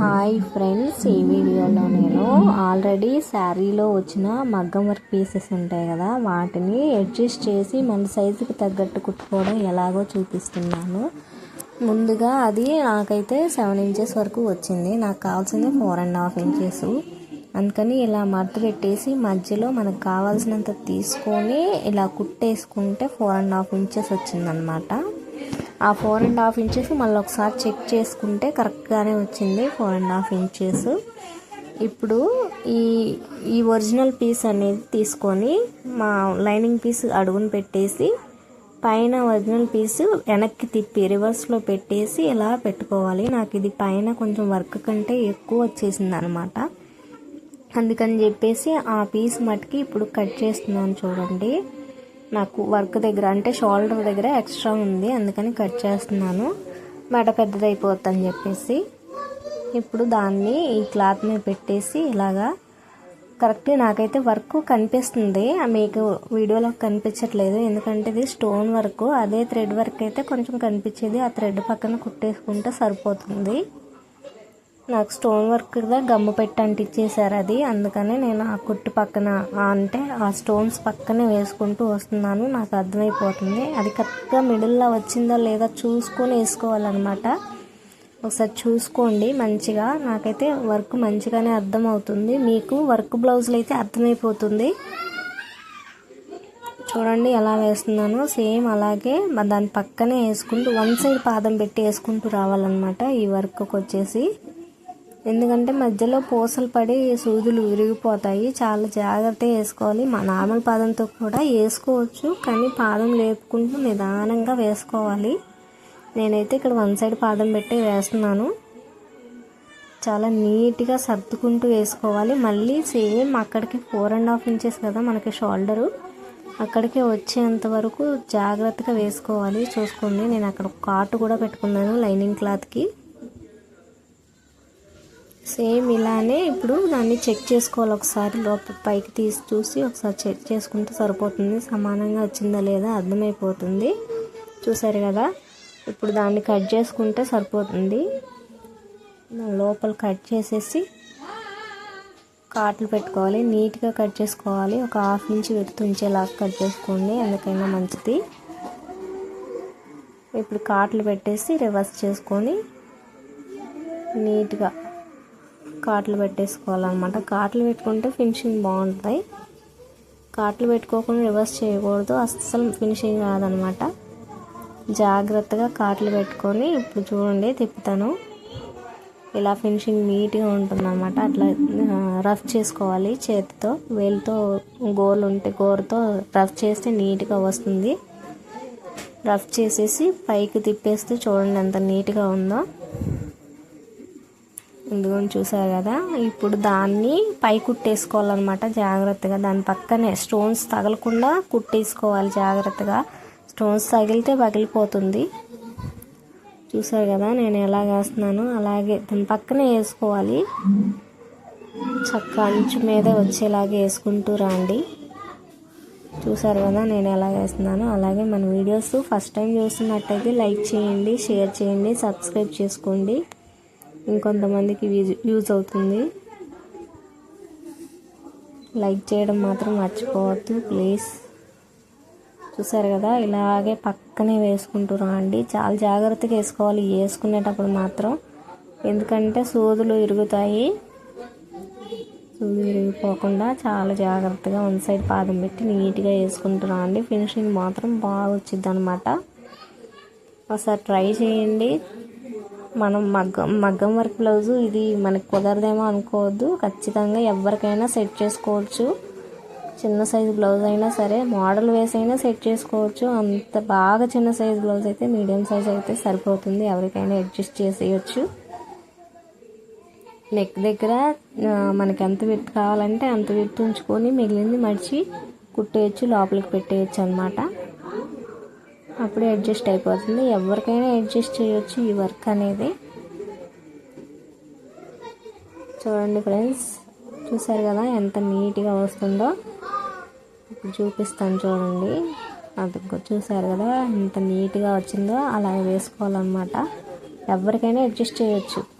Hi friends ఈ వీడియోలో నేను ఆల్రెడీ శారీలో వచ్చిన మగ్గం వర్క్ పీసెస్ ఉంటాయి కదా వాటిని అడ్జస్ట్ చేసి మన సైజుకి తగ్గట్టు కుట్టుకోవడం ఎలాగో చూపిస్తున్నాను. ముందుగా అది నాకైతే సెవెన్ ఇంచెస్ వరకు వచ్చింది నాకు కావాల్సింది ఫోర్ అండ్ హాఫ్ ఇంచెస్. అందుకని ఇలా మడత పెట్టేసి మధ్యలో మనకు కావాల్సినంత తీసుకొని ఇలా కుట్టేసుకుంటే ఫోర్ అండ్ హాఫ్ ఇంచెస్ వచ్చిందనమాట. ఆ ఫోర్ అండ్ హాఫ్ ఇంచెస్ మళ్ళీ ఒకసారి చెక్ చేసుకుంటే కరెక్ట్గానే వచ్చింది ఫోర్ అండ్ హాఫ్ ఇంచెస్ ఇప్పుడు ఈ ఈ ఒరిజినల్ పీస్ అనేది తీసుకొని మా లైనింగ్ పీస్ అడుగును పెట్టేసి పైన ఒరిజినల్ పీస్ వెనక్కి తిప్పి రివర్స్లో పెట్టేసి ఇలా పెట్టుకోవాలి? నాకు ఇది పైన కొంచెం వర్క్ కంటే ఎక్కువ వచ్చేసింది అనమాట అందుకని చెప్పేసి ఆ పీస్ మట్టుకి ఇప్పుడు కట్ చేస్తున్నాను చూడండి. నాకు వర్క్ దగ్గర అంటే షోల్డర్ దగ్గర ఎక్స్ట్రా ఉంది అందుకని కట్ చేస్తున్నాను. మెడ పెద్దదైపోద్దని చెప్పేసి ఇప్పుడు దాన్ని ఈ క్లాత్ మీద పెట్టేసి ఇలాగా కరెక్ట్ నాకైతే వర్క్ కనిపిస్తుంది. మీకు వీడియోలో కనిపించట్లేదు. ఎందుకంటే ఇది స్టోన్ వర్క్ అదే థ్రెడ్ వర్క్ అయితే కొంచెం కనిపించేది. ఆ థ్రెడ్ పక్కన కుట్టేసుకుంటే సరిపోతుంది. నాకు స్టోన్ వర్క్ గమ్ము పెట్టి అంటించేశారు అది. అందుకనే నేను ఆ కుట్టు పక్కన అంటే ఆ స్టోన్స్ పక్కనే వేసుకుంటూ వస్తున్నాను. నాకు అర్థమైపోతుంది. అది కరెక్ట్గా మిడిల్లో వచ్చిందా లేదా చూసుకొని వేసుకోవాలన్నమాట. ఒకసారి చూసుకోండి మంచిగా. నాకైతే వర్క్ మంచిగానే అర్థమవుతుంది. మీకు వర్క్ బ్లౌజులు అయితే అర్థమైపోతుంది. చూడండి ఎలా వేస్తున్నాను. సేమ్ అలాగే దాని పక్కనే వేసుకుంటూ వన్ సైడ్ పాదం పెట్టి వేసుకుంటూ రావాలన్నమాట ఈ వర్క్కి వచ్చేసి. ఎందుకంటే మధ్యలో పూసలు పడి సూదులు విరిగిపోతాయి. చాలా జాగ్రత్తగా వేసుకోవాలి. మా నార్మల్ పాదంతో కూడా వేసుకోవచ్చు. కానీ పాదం లేపుకుంటూ నిదానంగా వేసుకోవాలి. నేనైతే ఇక్కడ వన్ సైడ్ పాదం పెట్టి వేస్తున్నాను. చాలా నీట్గా సర్దుకుంటూ వేసుకోవాలి. మళ్ళీ సేమ్ అక్కడికి ఫోర్ అండ్ హాఫ్ ఇంచెస్ కదా మనకి షోల్డరు. అక్కడికి వచ్చేంత వరకు జాగ్రత్తగా వేసుకోవాలి. చూసుకోండి నేను అక్కడ కాటు కూడా పెట్టుకున్నాను లైనింగ్ క్లాత్కి. సేమ్ ఇలానే ఇప్పుడు దాన్ని చెక్ చేసుకోవాలి ఒకసారి లోపల పైకి తీసి చూసి ఒకసారి చెక్ చేసుకుంటే సరిపోతుంది. సమానంగా వచ్చిందా లేదా అర్థమైపోతుంది. చూసారు కదా? ఇప్పుడు దాన్ని కట్ చేసుకుంటే సరిపోతుంది. లోపల కట్ చేసేసి కాట్లు పెట్టుకోవాలి. నీట్గా కట్ చేసుకోవాలి. ఒక హాఫ్ ఇంచ్ ఉంచేలాగా కట్ చేసుకోండి. ఎందుకైనా మంచిది. ఇప్పుడు కాట్లు పెట్టేసి రివర్స్ చేసుకొని నీట్గా కాట్లు పెట్టేసుకోవాలన్నమాట. కాట్లు పెట్టుకుంటే ఫినిషింగ్ బాగుంటాయి. కాట్లు పెట్టుకోకుండా రివర్స్ చేయకూడదు. అస్సలు ఫినిషింగ్ రాదనమాట జాగ్రత్తగా కాట్లు పెట్టుకొని ఇప్పుడు చూడండి తిప్పుతాను. ఇలా ఫినిషింగ్ నీట్గా ఉంటుందన్నమాట. అట్లా రఫ్ చేసుకోవాలి చేతితో. వేలుతో గోలు ఉంటే గోరుతో రఫ్ చేస్తే నీట్గా వస్తుంది. రఫ్ చేసేసి పైకి తిప్పేస్తే చూడండి ఎంత నీట్గా ఉందో. ఇదిగోని చూసారు కదా ఇప్పుడు దాన్ని పై కుట్టేసుకోవాలన్నమాట జాగ్రత్తగా. దాని పక్కనే స్టోన్స్ తగలకుండా కుట్టేసుకోవాలి జాగ్రత్తగా. స్టోన్స్ తగిలితే పగిలిపోతుంది. చూసారు కదా నేను ఎలా వేస్తున్నాను అలాగే దాని పక్కనే వేసుకోవాలి. చక్క అంచు మీద వచ్చేలాగే వేసుకుంటూ రండి. చూసారు కదా నేను ఎలా వేస్తున్నాను. అలాగే మన వీడియోస్ ఫస్ట్ టైం చూస్తున్నట్టయితే లైక్ చేయండి షేర్ చేయండి సబ్స్క్రైబ్ చేసుకోండి. ఇంకొంతమందికి యూజ్ అవుతుంది. లైక్ చేయడం మాత్రం మర్చిపోవద్దు ప్లీజ్. చూసారు కదా ఇలాగే పక్కనే వేసుకుంటురా అండి చాలా జాగ్రత్తగా వేసుకోవాలి వేసుకునేటప్పుడు మాత్రం. ఎందుకంటే సూదులు ఇరుగుతాయి. సూదులు ఇరిగిపోకుండా చాలా జాగ్రత్తగా వన్ సైడ్ పాదం పెట్టి నీట్గా వేసుకుంటూ అండి ఫినిషింగ్ మాత్రం బాగా వచ్చింది అనమాట ఒకసారి ట్రై చేయండి. మనం మగ్గం మగ్గం వర్క్ బ్లౌజు ఇది మనకు కుదరదేమో అనుకోవద్దు. ఖచ్చితంగా ఎవరికైనా సెట్ చేసుకోవచ్చు. చిన్న సైజు బ్లౌజ్ అయినా సరే మోడల్ వేసి అయినా సెట్ చేసుకోవచ్చు. అంత బాగా చిన్న సైజు బ్లౌజ్ అయితే మీడియం సైజ్ అయితే సరిపోతుంది. ఎవరికైనా అడ్జస్ట్ చేసేయచ్చు. నెక్ దగ్గర మనకి ఎంత విత్ కావాలంటే అంత విత్ ఉంచుకొని మిగిలింది మడిచి కుట్టేయచ్చు లోపలికి పెట్టేయచ్చు అనమాట అప్పుడే అడ్జస్ట్ అయిపోతుంది. ఎవరికైనా అడ్జస్ట్ చేయొచ్చు ఈ వర్క్ అనేది. చూడండి ఫ్రెండ్స్ చూసారు కదా ఎంత నీట్గా వస్తుందో? ఇప్పుడు చూపిస్తాను చూడండి. అది చూసారు కదా ఎంత నీట్గా వచ్చిందో? అలా వేసుకోవాలన్నమాట. ఎవరికైనా అడ్జస్ట్ చేయొచ్చు.